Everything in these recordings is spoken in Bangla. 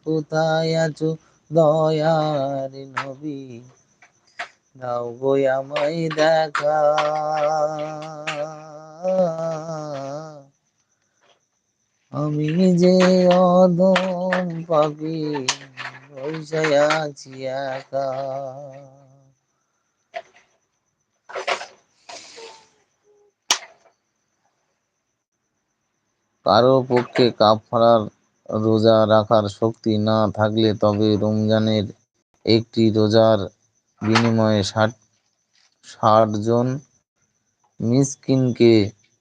কোথায় আছো দয়ার নবী। দাও গো আমায় দেখা। আমি যে অদম পাপি, বসে আছি একা। কারও পক্ষে কাফারার রোজা রাখার শক্তি না থাকলে তবে রমজানের একটি রোজার বিনিময়ে ষাট ষাট জন মিসকিনকে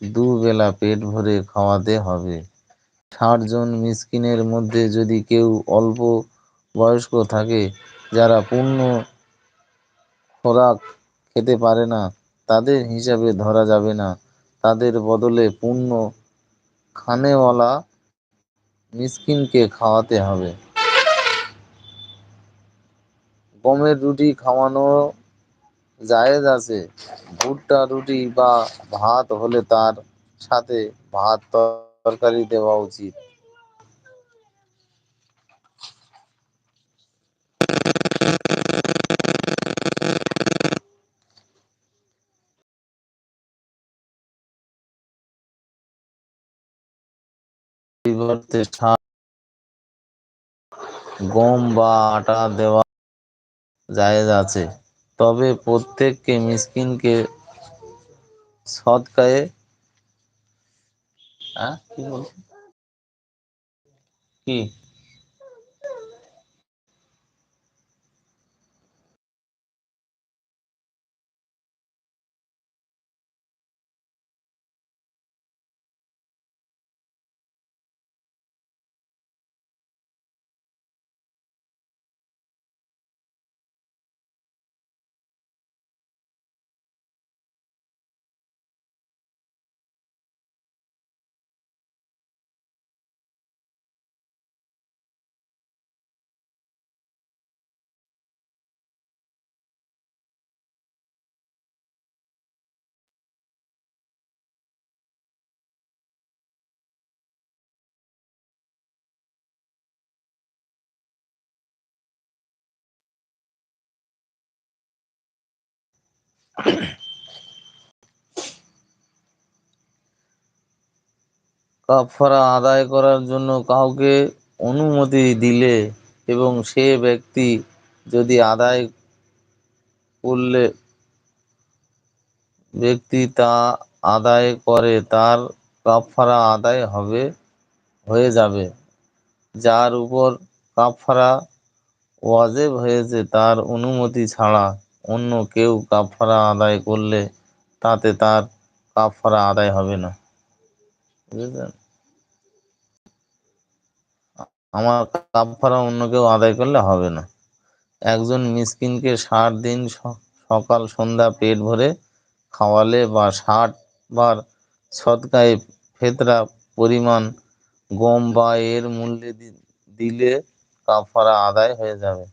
দুবেলা পেট ভরে খাওয়াতে হবে। ষাট জন মিসকিনের মধ্যে যদি কেউ অল্প বয়স্ক থাকে, যারা পূর্ণ খোরাক খেতে পারে না, তাদের হিসাবে ধরা যাবে না। তাদের বদলে পূর্ণ খানেওয়ালা মিসকিনকে খাওয়াতে হবে। গমের রুটি খাওয়ানো জায়েজ আছে। ভুট্টা রুটি বা ভাত হলে তার সাথে ভাত তরকারি দেওয়া উচিত। পরিবর্তে গম বা আটা দেওয়া জায়েজ আছে। তবে প্রত্যেককে মিসকিনকে সৎকায়ে কি? কাফারা আদায় করার জন্য কাউকে অনুমতি দিলে এবং সে ব্যক্তি যদি আদায় করলে, ব্যক্তি তা আদায় করে, তার কাফারা আদায় হবে, হয়ে যাবে। যার উপর কাফারা ওয়াজেব হয়েছে, তার অনুমতি ছাড়া অন্য কেউ কাফারা আদায় করলে তাতে তার কাফারা আদায় হবে না। বুঝেছেন আমার কাফারা অন্য কেউ আদায় করলে হবে না। একজন মিসকিনকে ষাট দিন সকাল, সন্ধ্যা পেট ভরে খাওয়ালে বা ষাট বার সৎকায় ফেতরা পরিমাণ গম বা এর মূল্যে দিলে কাফারা আদায় হয়ে যাবে।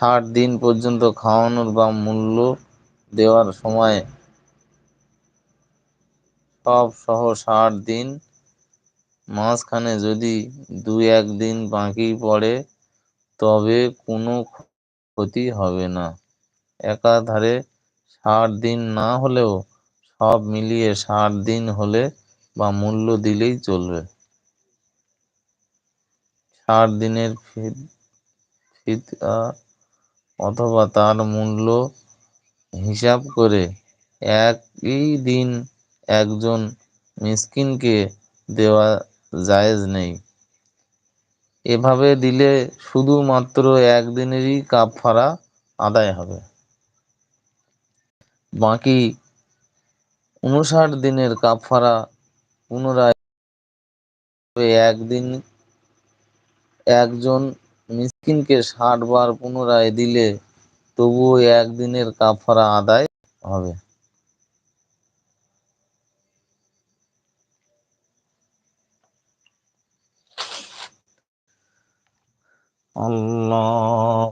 ষাট দিন পর্যন্ত খাওয়ানোর বা মূল্য দেওয়ার সময় সব সহ ষাট দিন। মাঝখানে যদি দু এক দিন বাকি পড়ে, তবে কোনো ক্ষতি হবে না। একাধারে ষাট দিন না হলেও সব মিলিয়ে ষাট দিন হলে বা মূল্য দিলেই চলবে। ষাট দিনের ফিতা অথবা তার মূল্য হিসাব করে একই দিন একজন মিসকিনকে দেওয়া জায়েজ নেই। এভাবে দিলে শুধুমাত্র একদিনেরই কাফারা আদায় হবে। বাকি উনষাট দিনের কাফারা পুনরায় একদিন একজন মিসকিনকে ষাট বার পুনরায় দিলে তবুও একদিনের কাফারা আদায় হবে। আল্লাহ